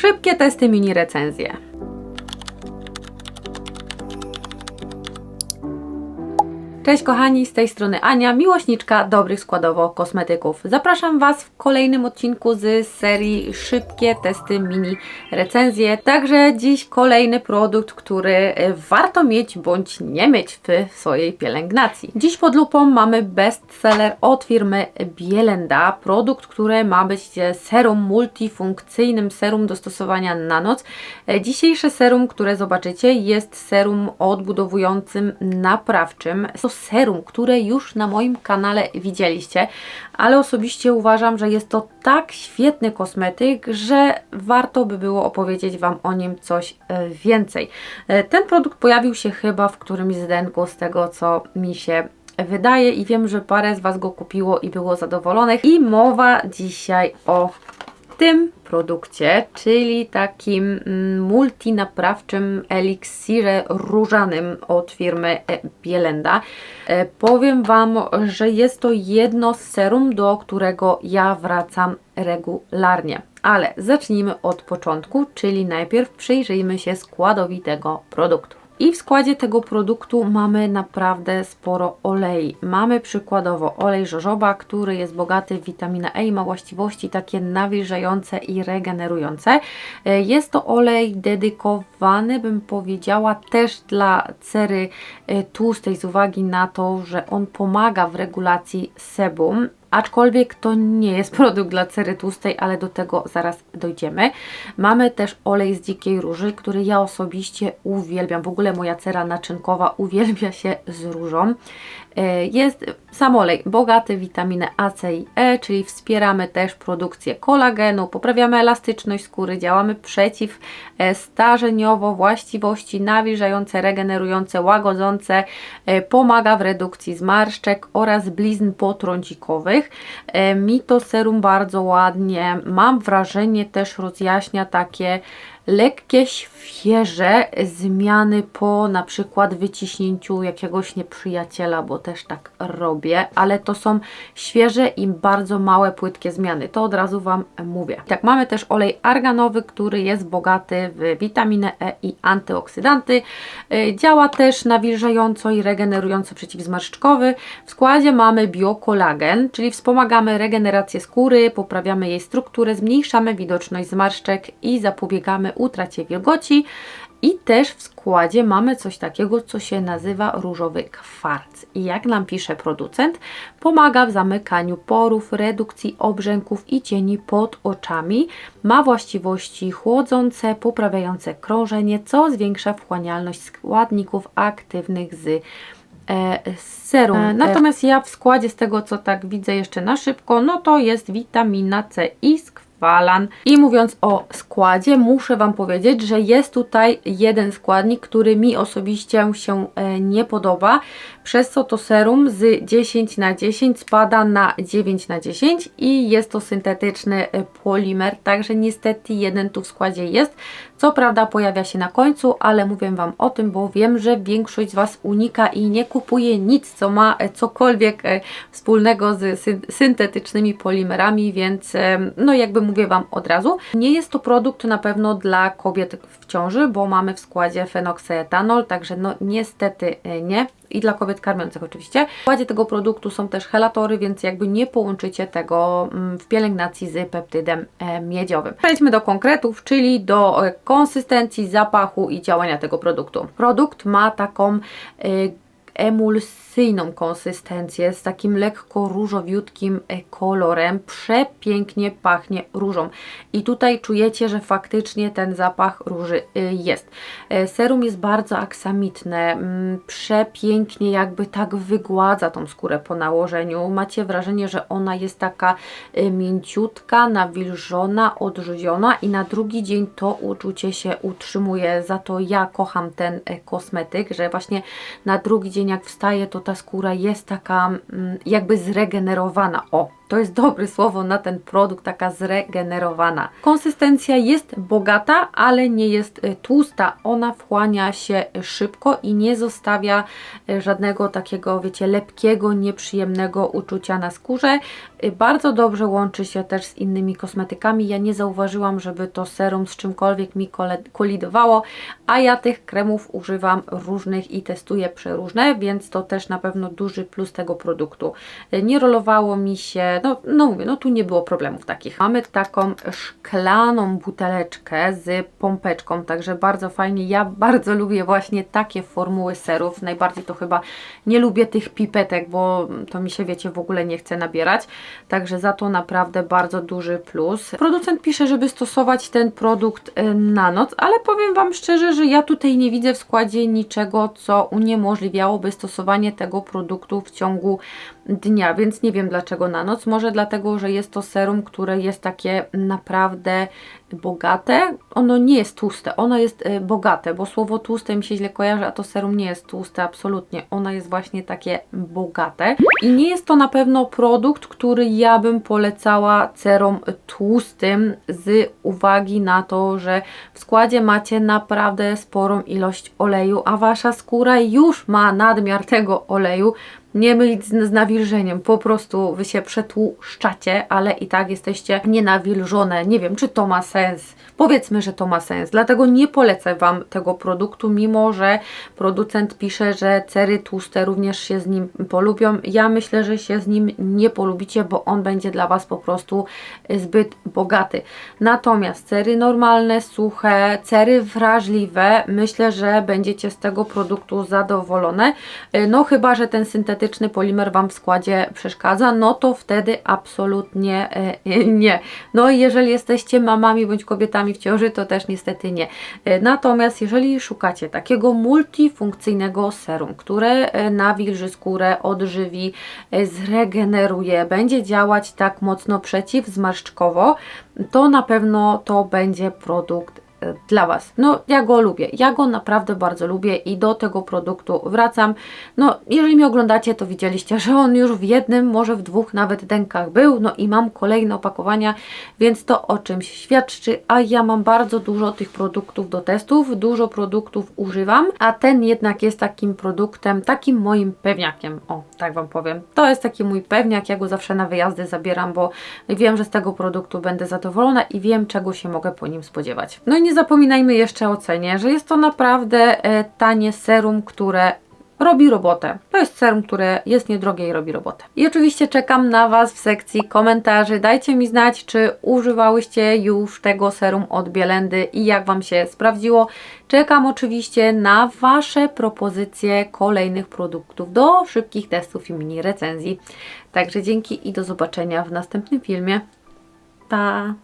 Szybkie testy, mini recenzje. Cześć kochani, z tej strony Ania, miłośniczka dobrych składowo kosmetyków. Zapraszam Was w kolejnym odcinku z serii Szybkie testy mini recenzje. Także dziś kolejny produkt, który warto mieć bądź nie mieć w swojej pielęgnacji. Dziś pod lupą mamy bestseller od firmy Bielenda. Produkt, który ma być serum multifunkcyjnym, serum do stosowania na noc. Dzisiejsze serum, które zobaczycie jest serum odbudowującym, naprawczym. Serum, które już na moim kanale widzieliście, ale osobiście uważam, że jest to tak świetny kosmetyk, że warto by było opowiedzieć Wam o nim coś e, więcej. E, Ten produkt pojawił się chyba w którymś z denku, z tego co mi się wydaje i wiem, że parę z Was go kupiło i było zadowolonych. I mowa dzisiaj o tym produkcie, czyli takim mm, multinaprawczym eliksirze różanym od firmy e, Bielenda. E, Powiem Wam, że jest to jedno z serum, do którego ja wracam regularnie. Ale zacznijmy od początku, czyli najpierw przyjrzyjmy się składowi tego produktu. I w składzie tego produktu mamy naprawdę sporo olei. Mamy przykładowo olej żożoba, który jest bogaty w witaminę E i ma właściwości takie nawilżające i regenerujące. E, Jest to olej dedykowany, bym powiedziała, też dla cery e, tłustej z uwagi na to, że on pomaga w regulacji sebum. Aczkolwiek to nie jest produkt dla cery tłustej, ale do tego zaraz dojdziemy. Mamy też olej z dzikiej róży, który ja osobiście uwielbiam. W ogóle moja cera naczynkowa uwielbia się z różą. E, Jest sam olej bogaty w witaminę A, C i E, czyli wspieramy też produkcję kolagenu, poprawiamy elastyczność skóry, działamy przeciw e, starzeniowo, właściwości nawilżające, regenerujące, łagodzące, e, pomaga w redukcji zmarszczek oraz blizn potrącikowych. E, Mi to serum bardzo ładnie, mam wrażenie, też rozjaśnia takie lekkie, świeże zmiany po na przykład wyciśnięciu jakiegoś nieprzyjaciela, bo też tak robię, ale to są świeże i bardzo małe, płytkie zmiany. To od razu Wam mówię. Tak, mamy też olej arganowy, który jest bogaty w witaminę E i antyoksydanty. Y, Działa też nawilżająco i regenerująco przeciwzmarszczkowy. W składzie mamy biokolagen, czyli wspomagamy regenerację skóry, poprawiamy jej strukturę, zmniejszamy widoczność zmarszczek i zapobiegamy utracie wilgoci. I też w składzie mamy coś takiego, co się nazywa różowy kwarc. I jak nam pisze producent, pomaga w zamykaniu porów, redukcji obrzęków i cieni pod oczami. Ma właściwości chłodzące, poprawiające krążenie, co zwiększa wchłanialność składników aktywnych z e, serum. E, Natomiast ja w składzie, z tego co tak widzę jeszcze na szybko, no to jest witamina C i I mówiąc o składzie, muszę Wam powiedzieć, że jest tutaj jeden składnik, który mi osobiście się e, nie podoba, przez co to serum z 10 na 10 spada na 9 na 10 i jest to syntetyczny e, polimer, także niestety jeden tu w składzie jest. Co prawda pojawia się na końcu, ale mówię Wam o tym, bo wiem, że większość z Was unika i nie kupuje nic, co ma e, cokolwiek wspólnego z syn- syntetycznymi polimerami, więc no jakby mówię Wam od razu. Nie jest to produkt na pewno dla kobiet w ciąży, bo mamy w składzie fenokseetanol, także no niestety e, nie. I dla kobiet karmiących oczywiście. W składzie tego produktu są też helatory, więc jakby nie połączycie tego mm, w pielęgnacji z peptydem e, miedziowym. Przejdźmy do konkretów, czyli do e, konsystencji, zapachu i działania tego produktu. Produkt ma taką emulsyjną konsystencję z takim lekko różowiutkim kolorem. Przepięknie pachnie różą. I tutaj czujecie, że faktycznie ten zapach róży y, jest. E, Serum jest bardzo aksamitne, mm, przepięknie jakby tak wygładza tą skórę po nałożeniu. Macie wrażenie, że ona jest taka y, mięciutka, nawilżona, odżywiona i na drugi dzień to uczucie się utrzymuje. Za to ja kocham ten e, kosmetyk, że właśnie na drugi dzień jak wstaje, to ta skóra jest taka mm, jakby zregenerowana. O, to jest dobre słowo na ten produkt, taka zregenerowana. Konsystencja jest bogata, ale nie jest e, tłusta. Ona wchłania się szybko i nie zostawia e, żadnego takiego, wiecie, lepkiego, nieprzyjemnego uczucia na skórze. E, Bardzo dobrze łączy się też z innymi kosmetykami. Ja nie zauważyłam, żeby to serum z czymkolwiek mi kolidowało, a ja tych kremów używam różnych i testuję przeróżne, więc to też na pewno duży plus tego produktu. Nie rolowało mi się, no, no mówię, no tu nie było problemów takich. Mamy taką szklaną buteleczkę z pompeczką, także bardzo fajnie. Ja bardzo lubię właśnie takie formuły serów. Najbardziej to chyba nie lubię tych pipetek, bo to mi się, wiecie, w ogóle nie chce nabierać. Także za to naprawdę bardzo duży plus. Producent pisze, żeby stosować ten produkt e, na noc, ale powiem Wam szczerze, że ja tutaj nie widzę w składzie niczego, co uniemożliwiałoby stosowanie tego produktu w ciągu dnia, więc nie wiem dlaczego na noc. Może dlatego, że jest to serum, które jest takie naprawdę bogate. Ono nie jest tłuste, ono jest e, bogate, bo słowo tłuste mi się źle kojarzy, a to serum nie jest tłuste, absolutnie. Ono jest właśnie takie bogate. I nie jest to na pewno produkt, który ja bym polecała cerom tłustym z uwagi na to, że w składzie macie naprawdę sporą ilość oleju, a wasza skóra już ma nadmiar tego oleju, nie mylić z, z nawilżeniem, po prostu wy się przetłuszczacie, ale i tak jesteście nienawilżone. Nie wiem, czy to ma sens. Powiedzmy, że to ma sens. Dlatego nie polecę Wam tego produktu, mimo że producent pisze, że cery tłuste również się z nim polubią. Ja myślę, że się z nim nie polubicie, bo on będzie dla Was po prostu zbyt bogaty. Natomiast cery normalne, suche, cery wrażliwe, myślę, że będziecie z tego produktu zadowolone. No chyba, że ten syntetyczny polimer Wam w składzie przeszkadza, no to wtedy absolutnie e, nie. No i jeżeli jesteście mamami bądź kobietami w ciąży, to też niestety nie. E, Natomiast jeżeli szukacie takiego multifunkcyjnego serum, które e, nawilży skórę, odżywi, e, zregeneruje, będzie działać tak mocno przeciwzmarszczkowo, to na pewno to będzie produkt e, dla Was. No, ja go lubię. Ja go naprawdę bardzo lubię i do tego produktu wracam. No, jeżeli mnie oglądacie, to widzieliście, że on już w jednym, może w dwóch nawet denkach był. No i mam kolejne opakowania, więc to o czymś świadczy. A ja mam bardzo dużo tych produktów do testów, dużo produktów używam, a ten jednak jest takim produktem, takim moim pewniakiem. O, tak Wam powiem. To jest taki mój pewniak. Ja go zawsze na wyjazdy zabieram, bo wiem, że z tego produktu będę zadowolona i wiem, czego się mogę po nim spodziewać. No i nie zapominajmy jeszcze o cenie, że jest to naprawdę e, tanie serum, które robi robotę. To jest serum, które jest niedrogie i robi robotę. I oczywiście czekam na Was w sekcji komentarzy. Dajcie mi znać, czy używałyście już tego serum od Bielendy i jak Wam się sprawdziło. Czekam oczywiście na Wasze propozycje kolejnych produktów do szybkich testów i mini recenzji. Także dzięki i do zobaczenia w następnym filmie. Pa!